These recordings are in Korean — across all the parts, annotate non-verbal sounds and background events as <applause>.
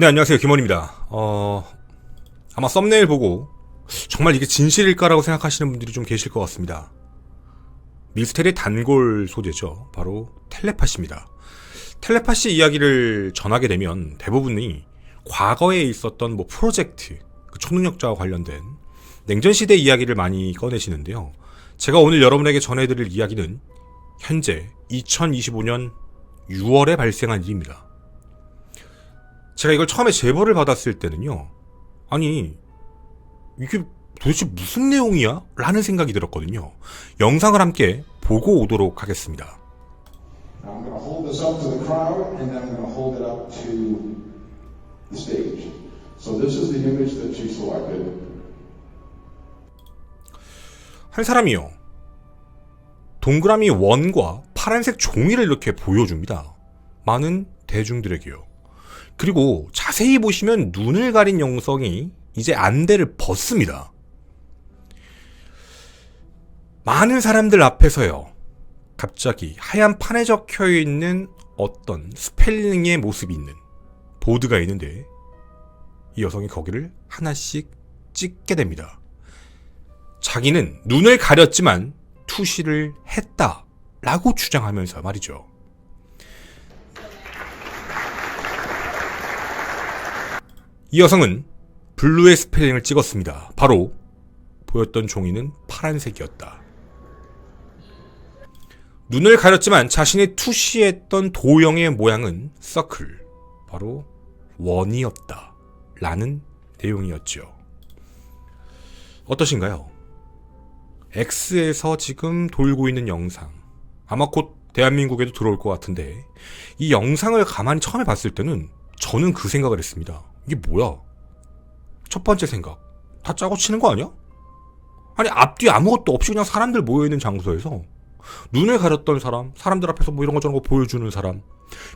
네, 안녕하세요. 김원입니다. 어, 아마 썸네일 보고 정말 이게 진실일까라고 생각하시는 분들이 좀 계실 것 같습니다. 미스테리 단골 소재죠. 바로 텔레파시입니다. 텔레파시 이야기를 전하게 되면 대부분이 과거에 있었던 뭐 프로젝트, 그 초능력자와 관련된 냉전시대 이야기를 많이 꺼내시는데요. 제가 오늘 여러분에게 전해드릴 이야기는 현재 2025년 6월에 발생한 일입니다. 제가 이걸 처음에 제보를 받았을 때는요. 아니, 이게 도대체 무슨 내용이야? 라는 생각이 들었거든요. 영상을 함께 보고 오도록 하겠습니다. 한 사람이요. 동그라미 원과 파란색 종이를 이렇게 보여줍니다. 많은 대중들에게요. 그리고 자세히 보시면 눈을 가린 영성이 이제 안대를 벗습니다. 많은 사람들 앞에서요. 갑자기 하얀 판에 적혀 있는 어떤 스펠링의 모습이 있는 보드가 있는데 이 여성이 거기를 하나씩 찍게 됩니다. 자기는 눈을 가렸지만 투시를 했다. 라고 주장하면서 말이죠. 이 여성은 블루의 스펠링을 찍었습니다. 바로 보였던 종이는 파란색이었다. 눈을 가렸지만 자신이 투시했던 도형의 모양은 서클, 바로 원이었다. 라는 내용이었죠. 어떠신가요? X에서 지금 돌고 있는 영상. 아마 곧 대한민국에도 들어올 것 같은데, 이 영상을 가만히 처음에 봤을 때는 저는 그 생각을 했습니다. 이게 뭐야? 첫 번째 생각. 다 짜고 치는 거 아니야? 아니, 앞뒤 아무것도 없이 그냥 사람들 모여있는 장소에서 눈을 가렸던 사람, 사람들 앞에서 뭐 이런 거 저런 거 보여주는 사람,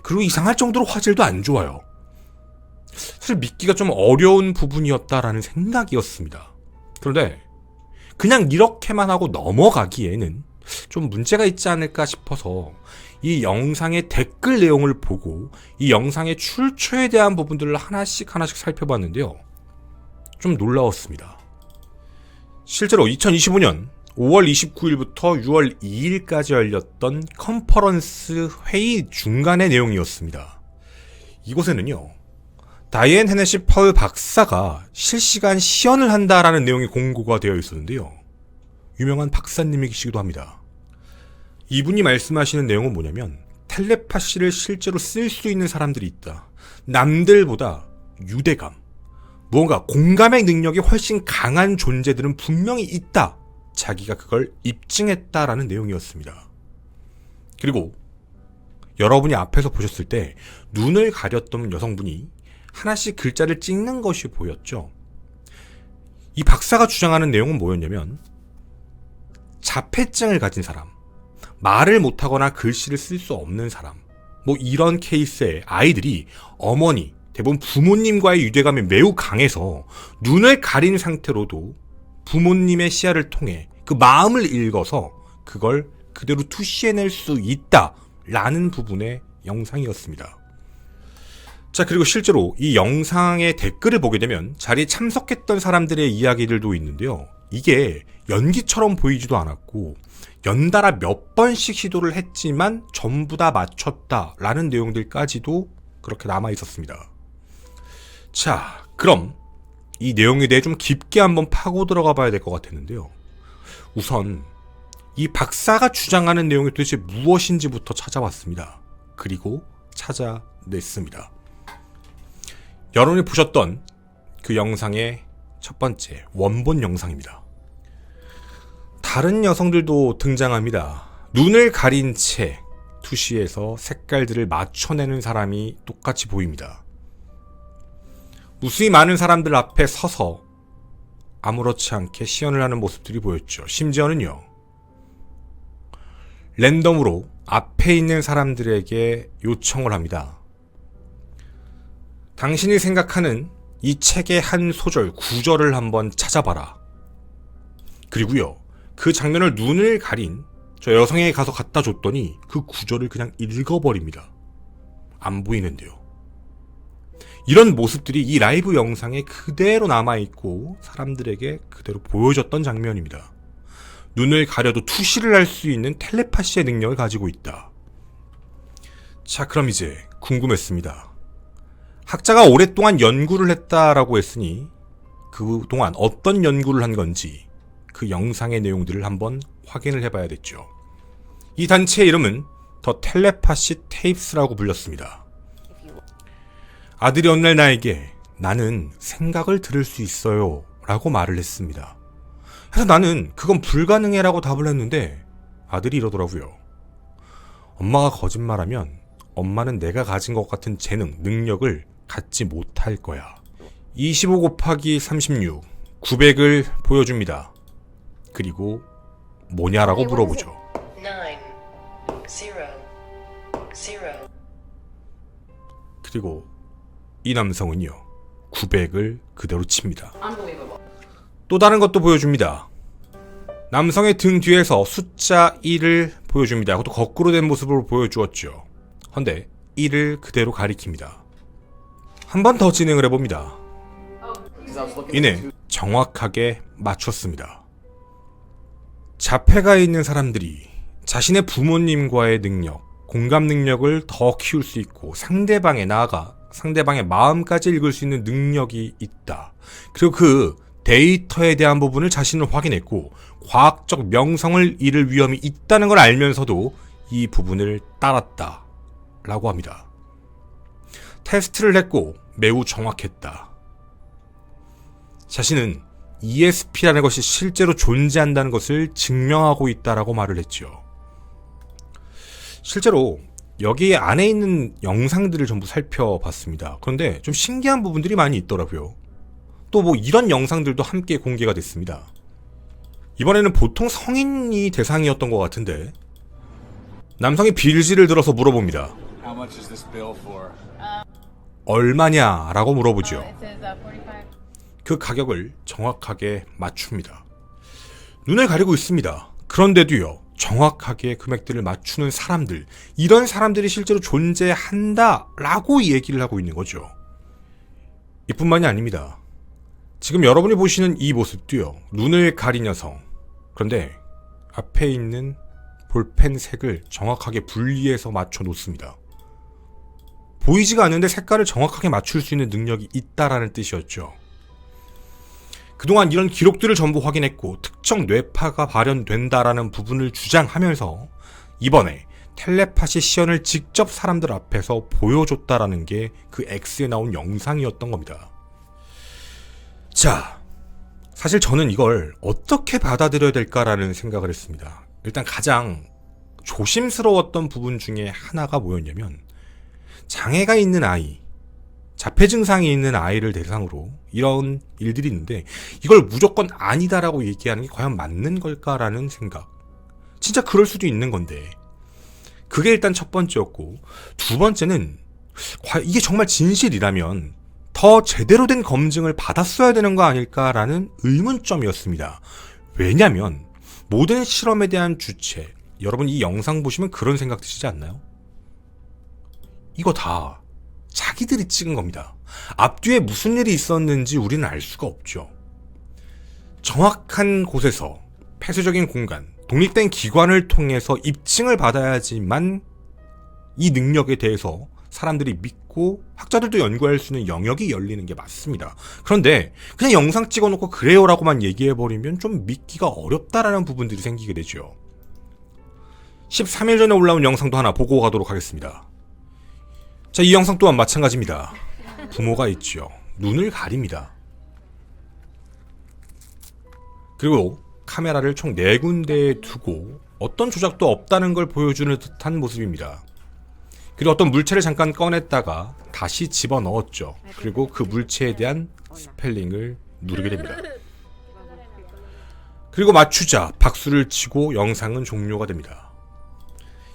그리고 이상할 정도로 화질도 안 좋아요. 사실 믿기가 좀 어려운 부분이었다라는 생각이었습니다. 그런데 그냥 이렇게만 하고 넘어가기에는 좀 문제가 있지 않을까 싶어서 이 영상의 댓글 내용을 보고 이 영상의 출처에 대한 부분들을 하나씩 하나씩 살펴봤는데요. 좀 놀라웠습니다. 실제로 2025년 5월 29일부터 6월 2일까지 열렸던 컨퍼런스 회의 중간의 내용이었습니다. 이곳에는요, 다이앤 헤네시 펄 박사가 실시간 시연을 한다라는 내용이 공고가 되어 있었는데요. 유명한 박사님이시기도 합니다. 이분이 말씀하시는 내용은 뭐냐면 텔레파시를 실제로 쓸 수 있는 사람들이 있다. 남들보다 유대감, 무언가 공감의 능력이 훨씬 강한 존재들은 분명히 있다. 자기가 그걸 입증했다라는 내용이었습니다. 그리고 여러분이 앞에서 보셨을 때 눈을 가렸던 여성분이 하나씩 글자를 찍는 것이 보였죠. 이 박사가 주장하는 내용은 뭐였냐면 자폐증을 가진 사람, 말을 못하거나 글씨를 쓸 수 없는 사람, 뭐 이런 케이스의 아이들이 어머니, 대부분 부모님과의 유대감이 매우 강해서 눈을 가린 상태로도 부모님의 시야를 통해 그 마음을 읽어서 그걸 그대로 투시해낼 수 있다라는 부분의 영상이었습니다. 자, 그리고 실제로 이 영상의 댓글을 보게 되면 자리에 참석했던 사람들의 이야기들도 있는데요. 이게 연기처럼 보이지도 않았고, 연달아 몇 번씩 시도를 했지만 전부 다 맞췄다라는 내용들까지도 그렇게 남아 있었습니다. 자, 그럼 이 내용에 대해 좀 깊게 한번 파고 들어가 봐야 될 것 같았는데요. 우선 이 박사가 주장하는 내용이 도대체 무엇인지부터 찾아봤습니다. 그리고 찾아냈습니다. 여러분이 보셨던 그 영상의 첫 번째 원본 영상입니다. 다른 여성들도 등장합니다. 눈을 가린 채 투시에서 색깔들을 맞춰내는 사람이 똑같이 보입니다. 무수히 많은 사람들 앞에 서서 아무렇지 않게 시연을 하는 모습들이 보였죠. 심지어는요, 랜덤으로 앞에 있는 사람들에게 요청을 합니다. 당신이 생각하는 이 책의 한 소절, 구절을 한번 찾아봐라. 그리고요, 그 장면을 눈을 가린 저 여성에게 가서 갖다 줬더니 그 구절을 그냥 읽어버립니다. 안 보이는데요. 이런 모습들이 이 라이브 영상에 그대로 남아있고 사람들에게 그대로 보여졌던 장면입니다. 눈을 가려도 투시를 할 수 있는 텔레파시의 능력을 가지고 있다. 자, 그럼 이제 궁금했습니다. 학자가 오랫동안 연구를 했다라고 했으니 그동안 어떤 연구를 한 건지 그 영상의 내용들을 한번 확인을 해봐야겠죠. 이 단체의 이름은 더 텔레파시 테이프스라고 불렸습니다. 아들이 어느 날 나에게 나는 생각을 들을 수 있어요 라고 말을 했습니다. 그래서 나는 그건 불가능해 라고 답을 했는데 아들이 이러더라고요. 엄마가 거짓말하면 엄마는 내가 가진 것 같은 재능, 능력을 갖지 못할 거야. 25 곱하기 36, 900을 보여줍니다. 그리고 뭐냐라고 물어보죠. zero zero 그리고 이 남성은요, 900을 그대로 칩니다. 또 다른 것도 보여줍니다. 남성의 등 뒤에서 숫자 1을 보여줍니다. 그것도 거꾸로 된 모습으로 보여주었죠. 헌데 1을 그대로 가리킵니다. 한 번 더 진행을 해봅니다. 이내 정확하게 맞췄습니다. 자폐가 있는 사람들이 자신의 부모님과의 능력, 공감 능력을 더 키울 수 있고 상대방에 나아가 상대방의 마음까지 읽을 수 있는 능력이 있다. 그리고 그 데이터에 대한 부분을 자신을 확인했고 과학적 명성을 잃을 위험이 있다는 걸 알면서도 이 부분을 따랐다. 라고 합니다. 테스트를 했고 매우 정확했다. 자신은 ESP라는 것이 실제로 존재한다는 것을 증명하고 있다라고 말을 했죠. 실제로 여기 안에 있는 영상들을 전부 살펴봤습니다. 그런데 좀 신기한 부분들이 많이 있더라고요. 또 뭐 이런 영상들도 함께 공개가 됐습니다. 이번에는 보통 성인이 대상이었던 것 같은데 남성이 빌지를 들어서 물어봅니다. 얼마냐라고 물어보죠. 그 가격을 정확하게 맞춥니다. 눈을 가리고 있습니다. 그런데도요, 정확하게 금액들을 맞추는 사람들, 이런 사람들이 실제로 존재한다라고 얘기를 하고 있는 거죠. 이뿐만이 아닙니다. 지금 여러분이 보시는 이 모습도요, 눈을 가린 여성. 그런데 앞에 있는 볼펜 색을 정확하게 분리해서 맞춰 놓습니다. 보이지가 않는데 색깔을 정확하게 맞출 수 있는 능력이 있다라는 뜻이었죠. 그동안 이런 기록들을 전부 확인했고 특정 뇌파가 발현된다라는 부분을 주장하면서 이번에 텔레파시 시연을 직접 사람들 앞에서 보여줬다라는 게 그 X에 나온 영상이었던 겁니다. 자, 사실 저는 이걸 어떻게 받아들여야 될까라는 생각을 했습니다. 일단 가장 조심스러웠던 부분 중에 하나가 뭐였냐면 장애가 있는 아이, 자폐 증상이 있는 아이를 대상으로 이런 일들이 있는데 이걸 무조건 아니다라고 얘기하는 게 과연 맞는 걸까라는 생각. 진짜 그럴 수도 있는 건데. 그게 일단 첫 번째였고 두 번째는 과- 이게 정말 진실이라면 더 제대로 된 검증을 받았어야 되는 거 아닐까라는 의문점이었습니다. 왜냐면 모든 실험에 대한 주체 여러분 이 영상 보시면 그런 생각 드시지 않나요? 이거 다 자기들이 찍은 겁니다. 앞뒤에 무슨 일이 있었는지 우리는 알 수가 없죠. 정확한 곳에서 폐쇄적인 공간, 독립된 기관을 통해서 입증을 받아야지만 이 능력에 대해서 사람들이 믿고 학자들도 연구할 수 있는 영역이 열리는 게 맞습니다. 그런데 그냥 영상 찍어놓고 그래요라고만 얘기해버리면 좀 믿기가 어렵다라는 부분들이 생기게 되죠. 13일 전에 올라온 영상도 하나 보고 가도록 하겠습니다. 자, 이 영상 또한 마찬가지입니다. 부모가 있죠. 눈을 가립니다. 그리고 카메라를 총 4군데에 두고 어떤 조작도 없다는 걸 보여주는 듯한 모습입니다. 그리고 어떤 물체를 잠깐 꺼냈다가 다시 집어 넣었죠. 그리고 그 물체에 대한 스펠링을 누르게 됩니다. 그리고 맞추자 박수를 치고 영상은 종료가 됩니다.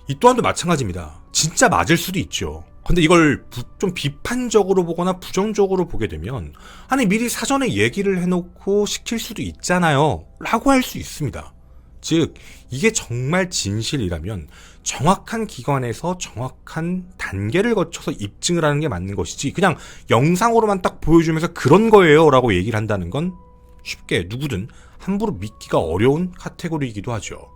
이 또한도 마찬가지입니다. 진짜 맞을 수도 있죠. 근데 이걸 부- 좀 비판적으로 보거나 부정적으로 보게 되면 아니 미리 사전에 얘기를 해놓고 시킬 수도 있잖아요. 라고 할 수 있습니다. 즉, 이게 정말 진실이라면 정확한 기관에서 정확한 단계를 거쳐서 입증을 하는 게 맞는 것이지, 그냥 영상으로만 딱 보여주면서 그런 거예요 라고 얘기를 한다는 건 쉽게 누구든 함부로 믿기가 어려운 카테고리이기도 하죠.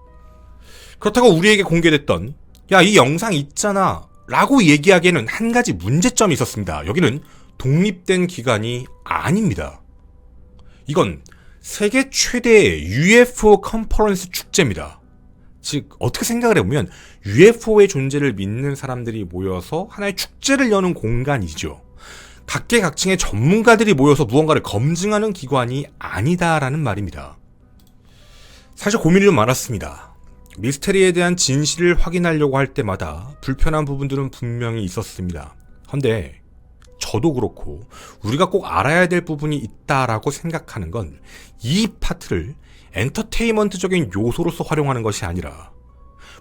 그렇다고 우리에게 공개됐던, 야, 이 영상 있잖아. 라고 얘기하기에는 한 가지 문제점이 있었습니다. 여기는 독립된 기관이 아닙니다. 이건 세계 최대의 UFO 컨퍼런스 축제입니다. 즉 어떻게 생각을 해보면 UFO의 존재를 믿는 사람들이 모여서 하나의 축제를 여는 공간이죠. 각계각층의 전문가들이 모여서 무언가를 검증하는 기관이 아니다라는 말입니다. 사실 고민이 좀 많았습니다. 미스테리에 대한 진실을 확인하려고 할 때마다 불편한 부분들은 분명히 있었습니다. 헌데 저도 그렇고 우리가 꼭 알아야 될 부분이 있다라고 생각하는 건 이 파트를 엔터테인먼트적인 요소로서 활용하는 것이 아니라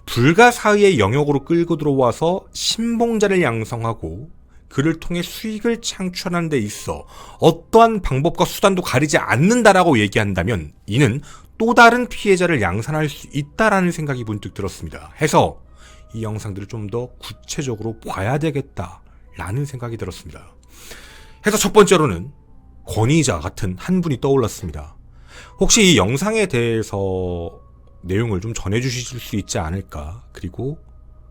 불가사의의 영역으로 끌고 들어와서 신봉자를 양성하고 그를 통해 수익을 창출하는 데 있어 어떠한 방법과 수단도 가리지 않는다라고 얘기한다면 이는 또 다른 피해자를 양산할 수 있다라는 생각이 문득 들었습니다. 해서 이 영상들을 좀 더 구체적으로 봐야 되겠다라는 생각이 들었습니다. 해서 첫 번째로는 권위자 같은 한 분이 떠올랐습니다. 혹시 이 영상에 대해서 내용을 좀 전해주실 수 있지 않을까? 그리고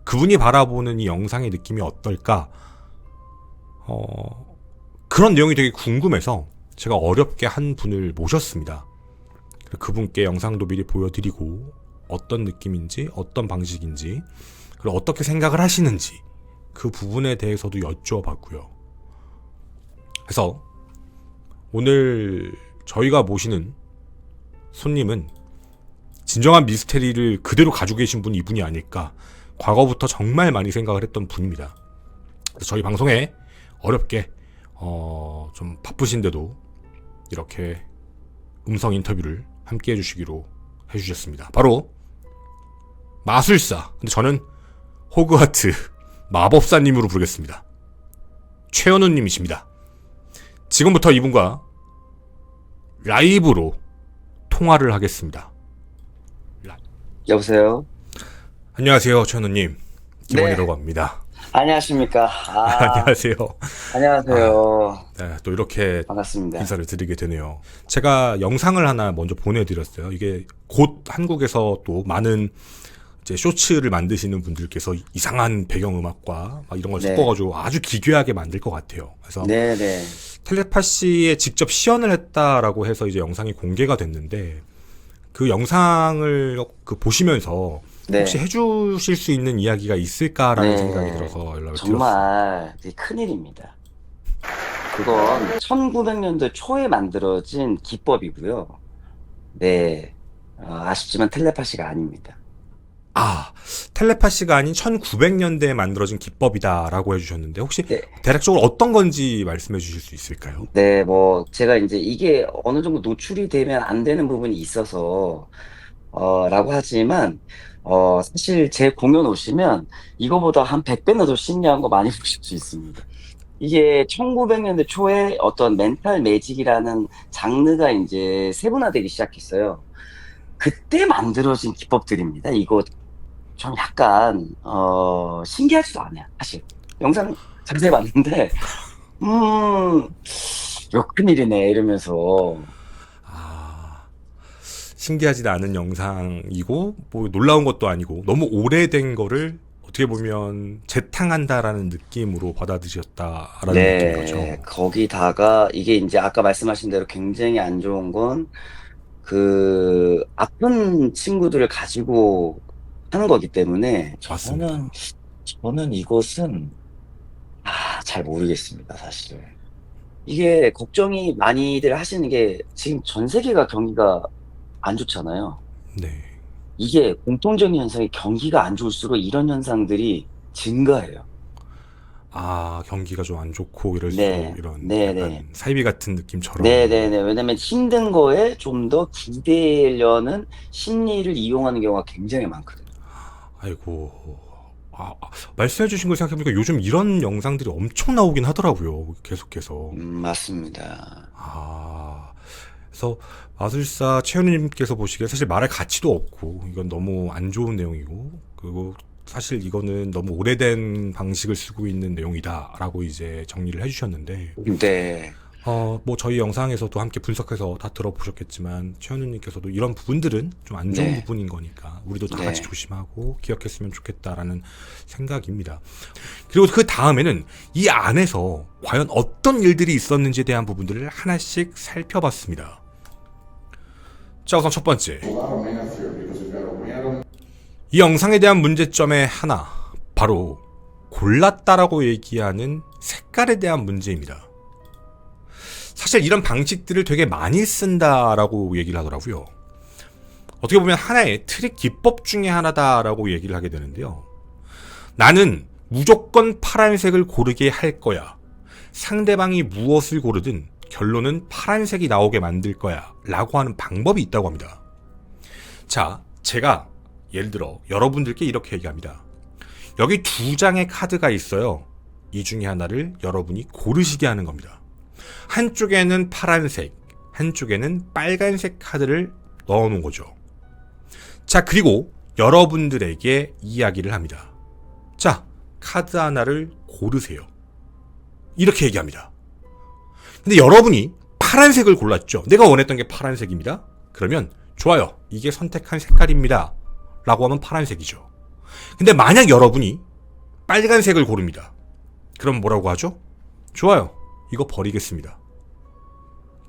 그분이 바라보는 이 영상의 느낌이 어떨까? 어, 그런 내용이 되게 궁금해서 제가 어렵게 한 분을 모셨습니다. 그분께 영상도 미리 보여드리고 어떤 느낌인지, 어떤 방식인지, 그리고 어떻게 생각을 하시는지 그 부분에 대해서도 여쭈어봤고요. 그래서 오늘 저희가 모시는 손님은 진정한 미스테리를 그대로 가지고 계신 분이 이분이 아닐까. 과거부터 정말 많이 생각을 했던 분입니다. 저희 방송에 어렵게 어, 좀 바쁘신데도 이렇게 음성 인터뷰를 함께 해주시기로 해주셨습니다. 바로 마술사. 근데 저는 호그와트 마법사님으로 부르겠습니다. 최현우님이십니다. 지금부터 이분과 라이브로 통화를 하겠습니다. 여보세요. 안녕하세요, 최현우님. 김원이라고 합니다. 안녕하십니까. 아, <laughs> 안녕하세요. 안녕하세요. 네, 또 이렇게 반갑습니다. 인사를 드리게 되네요. 제가 영상을 하나 먼저 보내드렸어요. 이게 곧 한국에서 또 많은 이제 쇼츠를 만드시는 분들께서 이상한 배경음악과 막 이런 걸 네. 섞어가지고 아주 기괴하게 만들 것 같아요. 그래서 네 네. 텔레파시에 직접 시연을 했다라고 해서 이제 영상이 공개가 됐는데 그 영상을 그 보시면서 네. 혹시 해주실 수 있는 이야기가 있을까라는 네. 생각이 들어서 연락을 드렸어요. 정말 되게 큰일입니다. 그건 1900년도 초에 만들어진 기법이고요. 네. 어, 아쉽지만 텔레파시가 아닙니다. 아, 텔레파시가 아닌 1900년대에 만들어진 기법이다라고 해주셨는데 혹시 네. 대략적으로 어떤 건지 말씀해 주실 수 있을까요? 네, 뭐, 제가 이제 이게 어느 정도 노출이 되면 안 되는 부분이 있어서, 어, 라고 하지만, 어, 사실 제 공연 오시면 이거보다 한 100배나 더 신기한 거 많이 <laughs> 보실 수 있습니다. 이게 1900년대 초에 어떤 멘탈 매직이라는 장르가 이제 세분화되기 시작했어요. 그때 만들어진 기법들입니다. 이거 좀 약간, 어, 신기하지도 않아요, 사실. 영상 자세히 봤는데, 음, 요 큰일이네, 이러면서. 아, 신기하지도 않은 영상이고 뭐 놀라운 것도 아니고 너무 오래된 거를 어떻게 보면 재탕한다라는 느낌으로 받아들였다라는 느낌인 거죠. 네, 거기다가 이게 이제 아까 말씀하신 대로 굉장히 안 좋은 건 그 아픈 친구들을 가지고 하는 거기 때문에 맞습니다. 저는 저는 이것은 아, 잘 모르겠습니다, 사실. 이게 걱정이 많이들 하시는 게 지금 전 세계가 경기가 안 좋잖아요. 네. 이게 공통적인 현상이 경기가 안 좋을수록 이런 현상들이 증가해요. 아, 경기가 좀 안 좋고 이럴수록 네, 이런 네, 약간 네. 사이비 같은 느낌처럼. 네네네. 왜냐면 힘든 거에 좀 더 기대려는 심리를 이용하는 경우가 굉장히 많거든요. 아이고. 아, 아, 말씀해주신 걸 생각해보니까 요즘 이런 영상들이 엄청 나오긴 하더라고요. 계속해서. 음, 맞습니다. 아, 그래서 마술사 최현우님께서 보시기에 사실 말할 가치도 없고 이건 너무 안 좋은 내용이고 그리고 사실 이거는 너무 오래된 방식을 쓰고 있는 내용이다라고 이제 정리를 해주셨는데 네. 어 뭐 저희 영상에서도 함께 분석해서 다 들어보셨겠지만 최현우님께서도 이런 부분들은 좀 안 좋은 네. 부분인 거니까 우리도 다 네. 같이 조심하고 기억했으면 좋겠다라는 생각입니다. 그리고 그 다음에는 이 안에서 과연 어떤 일들이 있었는지에 대한 부분들을 하나씩 살펴봤습니다. 자 우선 첫 번째 이 영상에 대한 문제점의 하나, 바로 골랐다라고 얘기하는 색깔에 대한 문제입니다. 사실 이런 방식들을 되게 많이 쓴다라고 얘기를 하더라고요. 어떻게 보면 하나의 트릭 기법 중에 하나다라고 얘기를 하게 되는데요. 나는 무조건 파란색을 고르게 할 거야. 상대방이 무엇을 고르든 결론은 파란색이 나오게 만들 거야. 라고 하는 방법이 있다고 합니다. 자, 제가 예를 들어 여러분들께 이렇게 얘기합니다. 여기 두 장의 카드가 있어요. 이 중에 하나를 여러분이 고르시게 하는 겁니다. 한쪽에는 파란색, 한쪽에는 빨간색 카드를 넣어 놓은 거죠. 자, 그리고 여러분들에게 이야기를 합니다. 자, 카드 하나를 고르세요. 이렇게 얘기합니다. 근데 여러분이 파란색을 골랐죠. 내가 원했던 게 파란색입니다. 그러면 좋아요. 이게 선택한 색깔입니다. 라고 하면 파란색이죠. 근데 만약 여러분이 빨간색을 고릅니다. 그럼 뭐라고 하죠? 좋아요. 이거 버리겠습니다.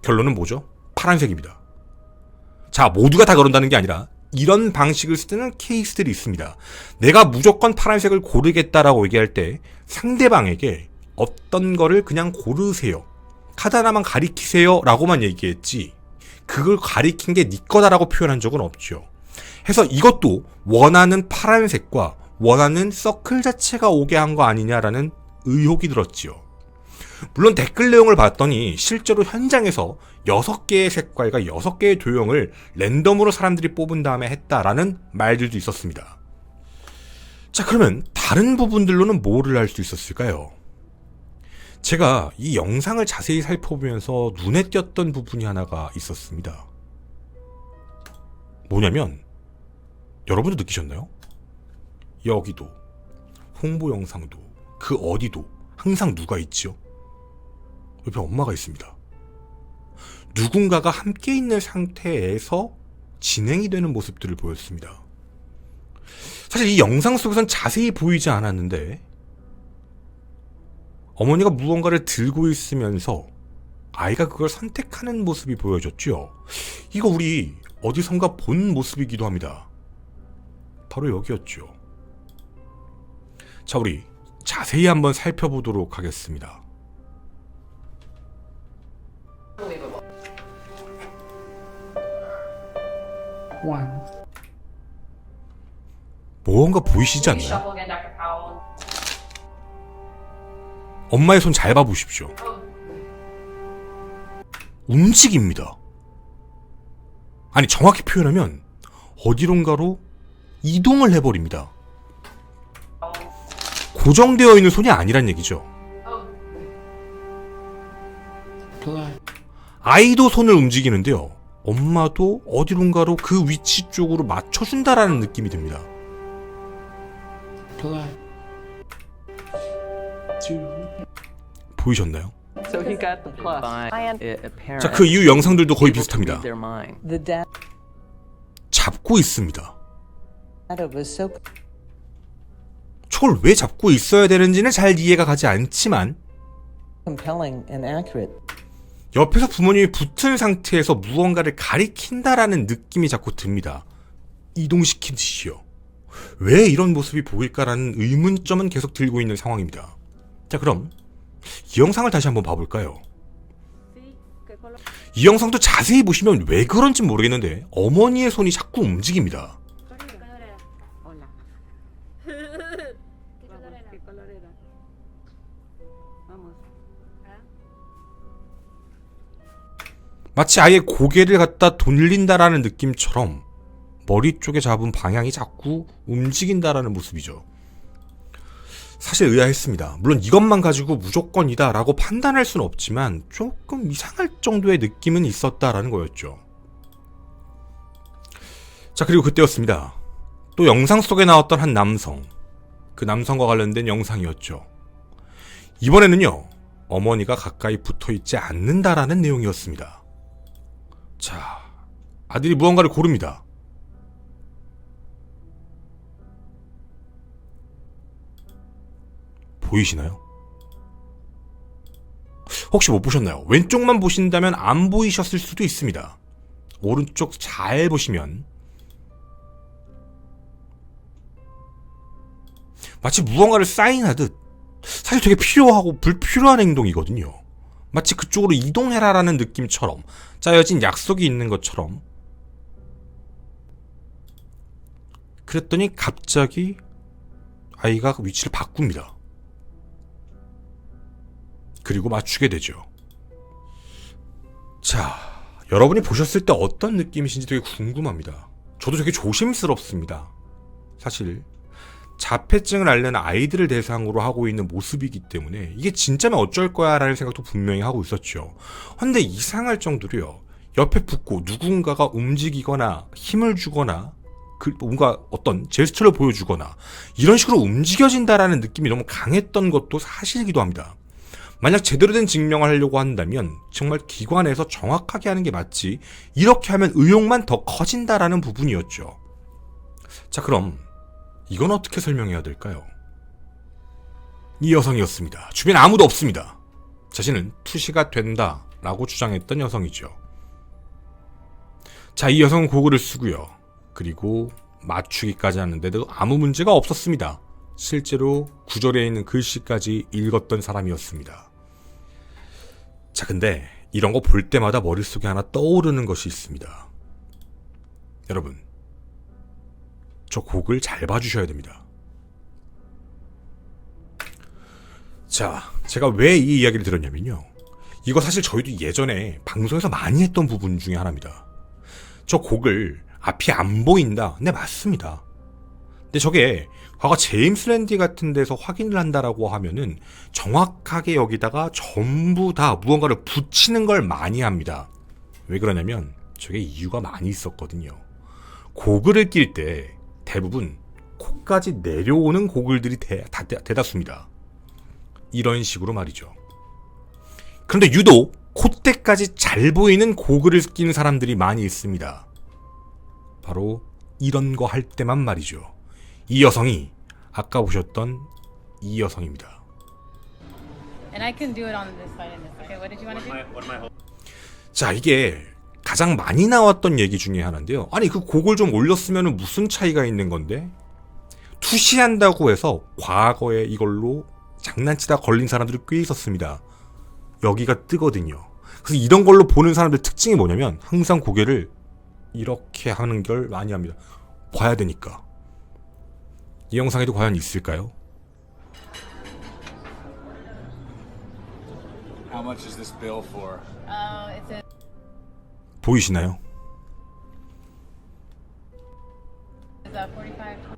결론은 뭐죠? 파란색입니다. 자, 모두가 다 그런다는 게 아니라 이런 방식을 쓰는 케이스들이 있습니다. 내가 무조건 파란색을 고르겠다라고 얘기할 때 상대방에게 어떤 거를 그냥 고르세요. 카드 하나만 가리키세요. 라고만 얘기했지. 그걸 가리킨 게 네 거다라고 표현한 적은 없죠. 해서 이것도 원하는 파란색과 원하는 서클 자체가 오게 한 거 아니냐라는 의혹이 들었지요. 물론 댓글 내용을 봤더니 실제로 현장에서 6개의 색깔과 6개의 도형을 랜덤으로 사람들이 뽑은 다음에 했다라는 말들도 있었습니다. 자, 그러면 다른 부분들로는 뭐를 할수 있었을까요? 제가 이 영상을 자세히 살펴보면서 눈에 띄었던 부분이 하나가 있었습니다. 뭐냐면, 여러분도 느끼셨나요? 여기도, 홍보 영상도, 그 어디도 항상 누가 있지요? 옆에 엄마가 있습니다. 누군가가 함께 있는 상태에서 진행이 되는 모습들을 보였습니다. 사실 이 영상 속에선 자세히 보이지 않았는데, 어머니가 무언가를 들고 있으면서 아이가 그걸 선택하는 모습이 보여졌죠. 이거 우리 어디선가 본 모습이기도 합니다. 바로 여기였죠. 자, 우리 자세히 한번 살펴보도록 하겠습니다. One. 뭔가 보이시지 않나요? 엄마의 손 잘 봐보십시오. 움직입니다. 아니, 정확히 표현하면 어디론가로 이동을 해버립니다. 고정되어 있는 손이 아니란 얘기죠. 아이도 손을 움직이는데요. 엄마도 어디론가로 그 위치 쪽으로 맞춰준다라는 느낌이 듭니다. 보이셨나요? 자, 그 이후 영상들도 거의 비슷합니다. 잡고 있습니다. 저걸 왜 잡고 있어야 되는지는 잘 이해가 가지 않지만. 옆에서 부모님이 붙은 상태에서 무언가를 가리킨다라는 느낌이 자꾸 듭니다. 이동시키듯이요. 왜 이런 모습이 보일까라는 의문점은 계속 들고 있는 상황입니다. 자, 그럼 이 영상을 다시 한번 봐볼까요? 이 영상도 자세히 보시면 왜 그런지 모르겠는데 어머니의 손이 자꾸 움직입니다. 마치 아예 고개를 갖다 돌린다라는 느낌처럼 머리 쪽에 잡은 방향이 자꾸 움직인다라는 모습이죠. 사실 의아했습니다. 물론 이것만 가지고 무조건이다라고 판단할 수는 없지만 조금 이상할 정도의 느낌은 있었다라는 거였죠. 자, 그리고 그때였습니다. 또 영상 속에 나왔던 한 남성. 그 남성과 관련된 영상이었죠. 이번에는요, 어머니가 가까이 붙어 있지 않는다라는 내용이었습니다. 자, 아들이 무언가를 고릅니다. 보이시나요? 혹시 못 보셨나요? 왼쪽만 보신다면 안 보이셨을 수도 있습니다. 오른쪽 잘 보시면 마치 무언가를 사인하듯 사실 되게 필요하고 불필요한 행동이거든요. 마치 그쪽으로 이동해라라는 느낌처럼 짜여진 약속이 있는 것처럼 그랬더니 갑자기 아이가 위치를 바꿉니다. 그리고 맞추게 되죠. 자, 여러분이 보셨을 때 어떤 느낌이신지 되게 궁금합니다. 저도 되게 조심스럽습니다. 사실 자폐증을 앓는 아이들을 대상으로 하고 있는 모습이기 때문에 이게 진짜면 어쩔 거야 라는 생각도 분명히 하고 있었죠. 근데 이상할 정도로요. 옆에 붙고 누군가가 움직이거나 힘을 주거나 그 뭔가 어떤 제스처를 보여주거나 이런 식으로 움직여진다라는 느낌이 너무 강했던 것도 사실이기도 합니다. 만약 제대로 된 증명을 하려고 한다면 정말 기관에서 정확하게 하는 게 맞지 이렇게 하면 의욕만 더 커진다라는 부분이었죠. 자 그럼 이건 어떻게 설명해야 될까요? 이 여성이었습니다. 주변에 아무도 없습니다. 자신은 투시가 된다라고 주장했던 여성이죠. 자, 이 여성은 고글을 쓰고요. 그리고 맞추기까지 하는데도 아무 문제가 없었습니다. 실제로 구절에 있는 글씨까지 읽었던 사람이었습니다. 자, 근데 이런 거 볼 때마다 머릿속에 하나 떠오르는 것이 있습니다. 여러분, 저 곡을 잘 봐주셔야 됩니다. 자, 제가 왜 이 이야기를 들었냐면요. 이거 사실 저희도 예전에 방송에서 많이 했던 부분 중에 하나입니다. 저 곡을 앞이 안 보인다. 네, 맞습니다. 근데 저게 과거 제임스 랜디 같은 데서 확인을 한다라고 하면은 정확하게 여기다가 전부 다 무언가를 붙이는 걸 많이 합니다. 왜 그러냐면 저게 이유가 많이 있었거든요. 고글을 낄 때 대부분 코까지 내려오는 고글들이 대, 다, 대, 대다수입니다. 이런 식으로 말이죠. 그런데 유독 콧대까지 잘 보이는 고글을 끼는 사람들이 많이 있습니다. 바로 이런 거 할 때만 말이죠. 이 여성이 아까 보셨던 이 여성입니다. And I can do it on this side and this side. Okay, what did you want to do? 자, 이게 가장 많이 나왔던 얘기 중에 하나인데요. 아니, 그 곡을 좀 올렸으면 무슨 차이가 있는 건데? 투시한다고 해서 과거에 이걸로 장난치다 걸린 사람들이 꽤 있었습니다. 여기가 뜨거든요. 그래서 이런 걸로 보는 사람들 특징이 뭐냐면 항상 고개를 이렇게 하는 걸 많이 합니다. 봐야 되니까. 이 영상에도 과연 있을까요? How much is this bill for? Oh, it's a 보이시나요? it's a 45.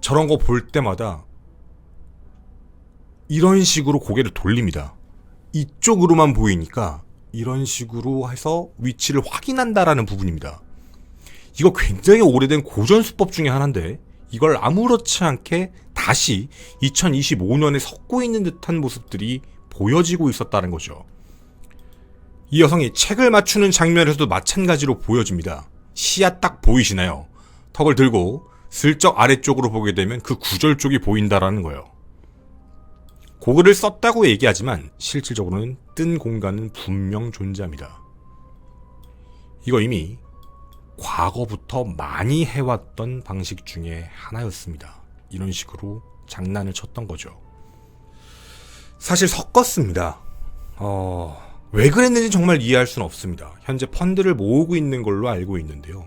저런 거 볼 때마다 이런 식으로 고개를 돌립니다. 이쪽으로만 보이니까 이런 식으로 해서 위치를 확인한다라는 부분입니다. 이거 굉장히 오래된 고전 수법 중에 하나인데 이걸 아무렇지 않게 다시 2025년에 섞고 있는 듯한 모습들이 보여지고 있었다는 거죠. 이 여성이 책을 맞추는 장면에서도 마찬가지로 보여집니다. 시야 딱 보이시나요? 턱을 들고 슬쩍 아래쪽으로 보게 되면 그 구절 쪽이 보인다라는 거예요. 고글을 썼다고 얘기하지만 실질적으로는 뜬 공간은 분명 존재합니다. 이거 이미 과거부터 많이 해왔던 방식 중에 하나였습니다. 이런 식으로 장난을 쳤던 거죠. 사실 섞었습니다. 어, 왜 그랬는지 정말 이해할 수는 없습니다. 현재 펀드를 모으고 있는 걸로 알고 있는데요.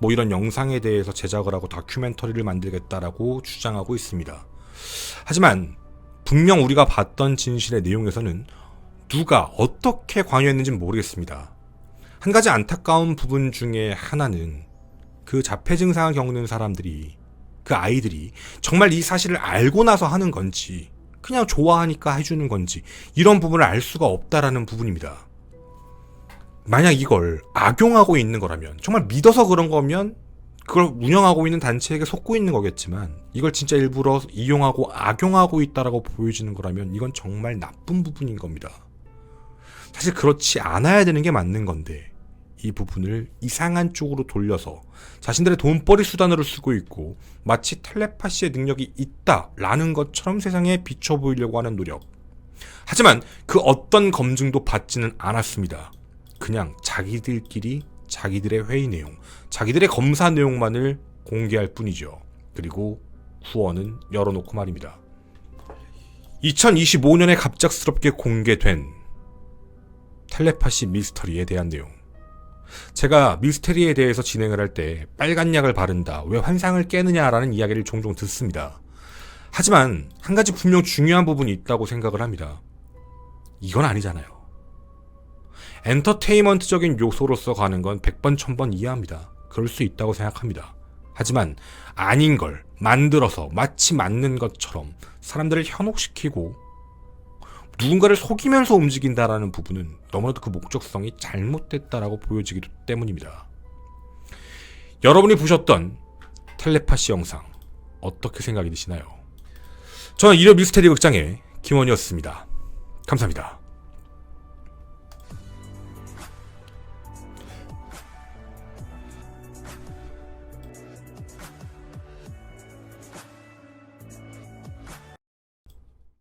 뭐 이런 영상에 대해서 제작을 하고 다큐멘터리를 만들겠다라고 주장하고 있습니다. 하지만 분명 우리가 봤던 진실의 내용에서는 누가 어떻게 관여했는지는 모르겠습니다. 한 가지 안타까운 부분 중에 하나는 그 자폐 증상을 겪는 사람들이 그 아이들이 정말 이 사실을 알고 나서 하는 건지 그냥 좋아하니까 해주는 건지 이런 부분을 알 수가 없다라는 부분입니다. 만약 이걸 악용하고 있는 거라면 정말 믿어서 그런 거면 그걸 운영하고 있는 단체에게 속고 있는 거겠지만 이걸 진짜 일부러 이용하고 악용하고 있다라고 보여지는 거라면 이건 정말 나쁜 부분인 겁니다. 사실 그렇지 않아야 되는 게 맞는 건데 이 부분을 이상한 쪽으로 돌려서 자신들의 돈벌이 수단으로 쓰고 있고 마치 텔레파시의 능력이 있다라는 것처럼 세상에 비춰 보이려고 하는 노력. 하지만 그 어떤 검증도 받지는 않았습니다. 그냥 자기들끼리 자기들의 회의 내용, 자기들의 검사 내용만을 공개할 뿐이죠. 그리고 후원은 열어놓고 말입니다. 2025년에 갑작스럽게 공개된 텔레파시 미스터리에 대한 내용. 제가 미스테리에 대해서 진행을 할 때 빨간 약을 바른다, 왜 환상을 깨느냐라는 이야기를 종종 듣습니다. 하지만 한 가지 분명 중요한 부분이 있다고 생각을 합니다. 이건 아니잖아요. 엔터테인먼트적인 요소로서 가는 건 100번, 1000번 이해합니다. 그럴 수 있다고 생각합니다. 하지만 아닌 걸 만들어서 마치 맞는 것처럼 사람들을 현혹시키고 누군가를 속이면서 움직인다라는 부분은 너무나도 그 목적성이 잘못됐다라고 보여지기 때문입니다. 여러분이 보셨던 텔레파시 영상 어떻게 생각이 드시나요? 저는 일요 미스테리 극장의 김원이었습니다. 감사합니다.